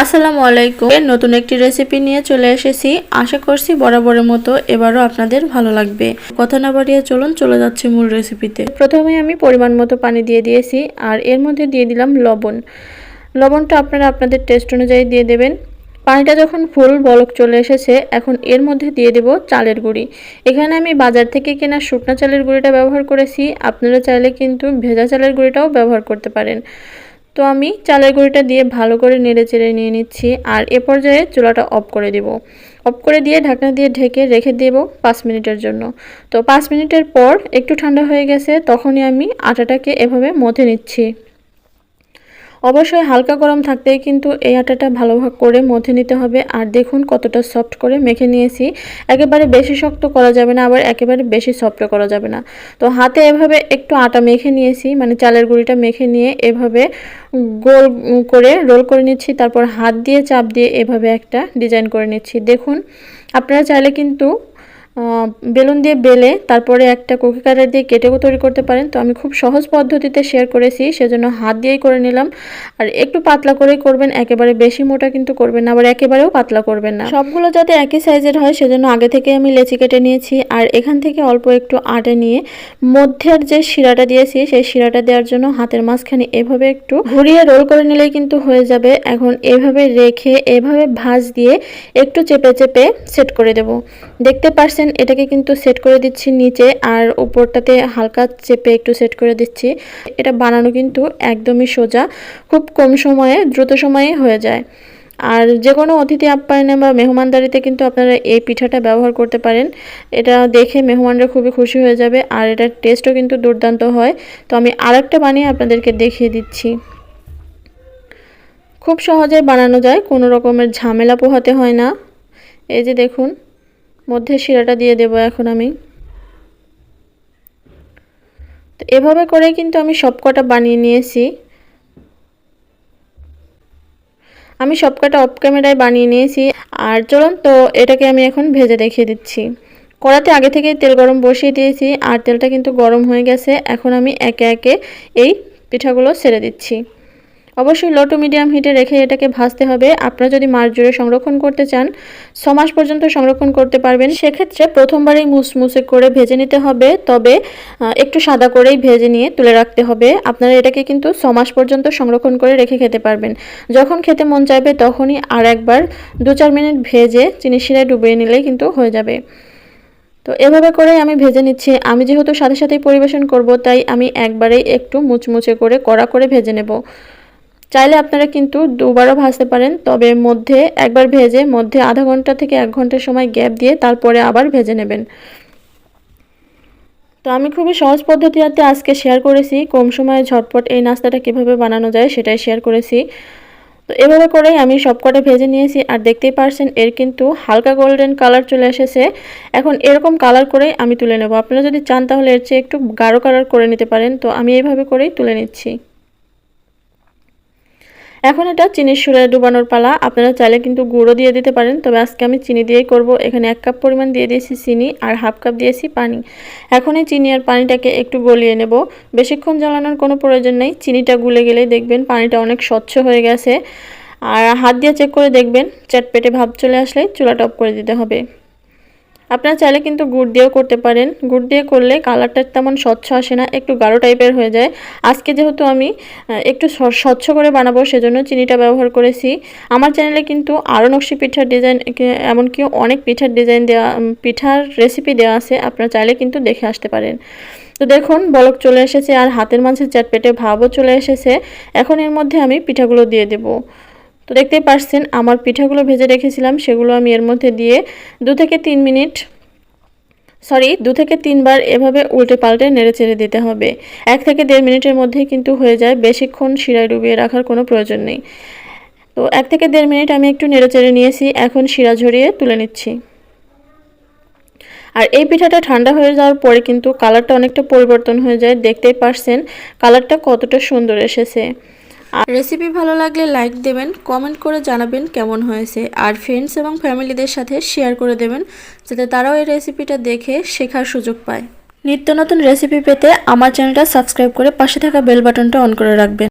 আসসালামু আলাইকুম। নতুন একটি রেসিপি নিয়ে চলে এসেছি। আশা করছি বরাবরের মতো এবারও আপনাদের ভালো লাগবে। কথা না বাড়িয়ে চলুন, চলে যাচ্ছে মূল রেসিপিতে প্রথমে আমি পরিমাণ মতো পানি দিয়ে দিয়েছি আর এর মধ্যে দিয়ে দিলাম লবণ। লবণটা আপনারা আপনাদের টেস্ট অনুযায়ী দিয়ে দেবেন। পানিটা যখন ফুল বলক চলে এসেছে, এখন এর মধ্যে দিয়ে দেব চালের গুঁড়ি। এখানে আমি বাজার থেকে কেনা শুকনা চালের গুঁড়িটা ব্যবহার করেছি। আপনারা চাইলে কিন্তু ভেজা চালের গুঁড়িটাও ব্যবহার করতে পারেন। তো আমি চালের গুঁড়িটা দিয়ে ভালো করে নেড়ে চেড়ে নিয়ে নিচ্ছি আর এ পর্যায়ে চুলাটা অফ করে দেব। অফ করে দিয়ে ঢাকনা দিয়ে ঢেকে রেখে দেব পাঁচ মিনিটের জন্য। তো পাঁচ মিনিটের পর একটু ঠান্ডা হয়ে গেছে, তখনই আমি আটাটাকে এভাবে মথে নিচ্ছি। অবশ্যই হালকা গরম থাকতেই কিন্তু এই আটাটা ভালোভাবে করে মথে নিতে হবে। আর দেখুন কতটা সফট করে মেখে নিয়েছি। একেবারে বেশি শক্ত করা যাবে না, আবার একেবারে বেশি সফট করা যাবে না। তো হাতে এভাবে একটু আটা মেখে নিয়েছি মানে চালের গুঁড়িটা মেখে নিয়ে এভাবে গোল করে রোল করে নিচ্ছি, তারপর হাত দিয়ে চাপ দিয়ে এভাবে একটা ডিজাইন করে নিচ্ছি। দেখুন, আপনারা চাইলে কিন্তু বেলুন দিয়ে বেলে তারপরে একটা কুকি কাটার দিয়ে কেটেও তৈরি করতে পারেন। তো আমি খুব সহজ পদ্ধতিতে শেয়ার করেছি, সেজন্য হাত দিয়েই করে নিলাম। আর একটু পাতলা করেই করবেন, একেবারে বেশি মোটা কিন্তু করবেন না, আবার একেবারেও পাতলা করবেন না। সবগুলো যাতে একই সাইজের হয়, সেজন্য আগে থেকে আমি লেচি কেটে নিয়েছি। আর এখান থেকে অল্প একটু আটা নিয়ে মধ্যের যে শিরাটা দিয়েছি, সেই শিরাটা দেওয়ার জন্য হাতের মাঝখানে এভাবে একটু ঘুরিয়ে রোল করে নিলেই কিন্তু হয়ে যাবে। এখন এভাবে রেখে, এভাবে ভাঁজ দিয়ে একটু চেপে চেপে সেট করে দেব। দেখতে পারছেন দেখছেন এটাকে কিন্তু সেট করে দিচ্ছি নিচে আর উপরটাতে হালকা চেপে একটু সেট করে দিচ্ছি। এটা বানানো কিন্তু একদমই সোজা, খুব কম সময়ে, দ্রুত সময়ে হয়ে যায়। আর যে কোনো অতিথি আপ্যায়নে বা মেহমানদারিতে কিন্তু আপনারা এই পিঠাটা ব্যবহার করতে পারেন। এটা দেখে মেহমানরা খুবই খুশি হয়ে যাবে আর এটার টেস্টও কিন্তু দুর্দান্ত হয়। তো আমি আরেকটা বানিয়ে আপনাদেরকে দেখিয়ে দিচ্ছি। খুব সহজে বানানো যায়, কোনো রকমের ঝামেলা পোহাতে হয় না। এই যে দেখুন মধ্যে শিরাটা দিয়ে দেব এখন আমি। তো এভাবে করে কিন্তু আমি সবকটা বানিয়ে নিয়েছি। আমি সবকটা অফ ক্যামেরায় বানিয়ে নিয়েছি। আর চলুন তো এটাকে আমি এখন ভেজে দেখিয়ে দিচ্ছি। কড়াতে আগে থেকে তেল গরম বসিয়ে দিয়েছি, আর তেলটা কিন্তু গরম হয়ে গেছে। এখন আমি একে একে এই পিঠাগুলো ছেড়ে দিচ্ছি। অবশ্যই লো টু মিডিয়াম হিটে রেখে এটাকে ভাজতে হবে। আপনারা যদি মাস জুড়ে সংরক্ষণ করতে চান, ছ মাস পর্যন্ত সংরক্ষণ করতে পারবেন। সেক্ষেত্রে প্রথমবারেই মুসমুসে করে ভেজে নিতে হবে, তবে একটু সাদা করেই ভেজে নিয়ে তুলে রাখতে হবে। আপনারা এটাকে কিন্তু ছ মাস পর্যন্ত সংরক্ষণ করে রেখে খেতে পারবেন। যখন খেতে মন চাইবে তখনই আর একবার দু চার মিনিট ভেজে চিনি শিরায় ডুবিয়ে নিলেই কিন্তু হয়ে যাবে। তো এভাবে করেই আমি ভেজে নিচ্ছি। আমি যেহেতু সাথে সাথেই পরিবেশন করব, তাই আমি একবারেই একটু মুচমুচে করে কড়া করে ভেজে নেব। চাইলে আপনারা কিন্তু দুবারও ভাজতে পারেন, তবে মধ্যে একবার ভেজে, মধ্যে আধা ঘণ্টা থেকে এক ঘণ্টার সময় গ্যাপ দিয়ে তারপরে আবার ভেজে নেবেন। তো আমি খুবই সহজ পদ্ধতিতে আজকে শেয়ার করেছি, কম সময়ে ঝটপট এই নাস্তাটা কীভাবে বানানো যায় সেটাই শেয়ার করেছি। তো এভাবে করেই আমি সবকটা ভেজে নিয়েছি, আর দেখতেই পারছেন এর কিন্তু হালকা গোল্ডেন কালার চলে এসেছে। এখন এরকম কালার করেই আমি তুলে নেব। আপনারা যদি চান তাহলে এর চেয়ে একটু গাঢ় কালার করে নিতে পারেন, তো আমি এইভাবে করেই তুলে নিচ্ছি। এখন এটা চিনির সুরে ডুবানোর পালা। আপনারা চাইলে কিন্তু গুঁড়ো দিয়ে দিতে পারেন, তবে আজকে আমি চিনি দিয়েই করব। এখানে এক কাপ পরিমাণ দিয়ে দিয়েছি চিনি আর হাফ কাপ দিয়েছি পানি। এখন এই চিনি আর পানিটাকে একটু গলিয়ে নেব। বেশিক্ষণ জ্বালানোর কোনো প্রয়োজন নেই। চিনিটা গুলে গেলেই দেখবেন পানিটা অনেক স্বচ্ছ হয়ে গেছে। আর হাত দিয়ে চেক করে দেখবেন, চ্যাটপেটে ভাব চলে আসলে চুলাটা অফ করে দিতে হবে। আপনারা চাইলে কিন্তু গুড় দিয়েও করতে পারেন। গুড় দিয়ে করলে কালারটা তেমন স্বচ্ছ আসে না, একটু গাঢ় টাইপের হয়ে যায়। আজকে যেহেতু আমি একটু স্বচ্ছ করে বানাবো, সেজন্য চিনিটা ব্যবহার করেছি। আমার চ্যানেলে কিন্তু আরও নকশি পিঠার ডিজাইন এমনকি অনেক পিঠার ডিজাইন দেওয়া পিঠার রেসিপি দেওয়া আছে, আপনারা চাইলে কিন্তু দেখে আসতে পারেন। তো দেখুন, বলক চলে এসেছে আর হাতের মাঝে চ্যাটপেটে ভাবও চলে এসেছে। এখন এর মধ্যে আমি পিঠাগুলো দিয়ে দেবো। তো দেখতেই পারছেন, আমার পিঠাগুলো ভেজে রেখেছিলাম, সেগুলো আমি এর মধ্যে দিয়ে দু থেকে তিন মিনিট সরি দু থেকে তিনবার এভাবে উল্টে পাল্টে নেড়ে চেড়ে দিতে হবে। এক থেকে দেড় মিনিটের মধ্যেই কিন্তু হয়ে যায়, বেশিক্ষণ শিরায় ডুবিয়ে রাখার কোনো প্রয়োজন নেই। তো এক থেকে দেড় মিনিট আমি একটু নেড়ে চেড়ে নিয়েছি, এখন শিরা ঝরিয়ে তুলে নিচ্ছি। আর এই পিঠাটা ঠান্ডা হয়ে যাওয়ার পরে কিন্তু কালারটা অনেকটা পরিবর্তন হয়ে যায়, দেখতেই পারছেন কালারটা কতটা সুন্দর এসেছে। আর রেসিপি ভালো লাগলে লাইক দেবেন কমেন্ট করে জানাবেন কেমন হয়েছে। আর ফ্রেন্ডস এবং ফ্যামিলিদের সাথে শেয়ার করে দেবেন, যাতে তারাও এই রেসিপিটা দেখে শেখার সুযোগ পায়। নিত্য নতুন রেসিপি পেতে আমার চ্যানেলটা সাবস্ক্রাইব করে পাশে থাকা বেল বাটনটা অন করে রাখবেন।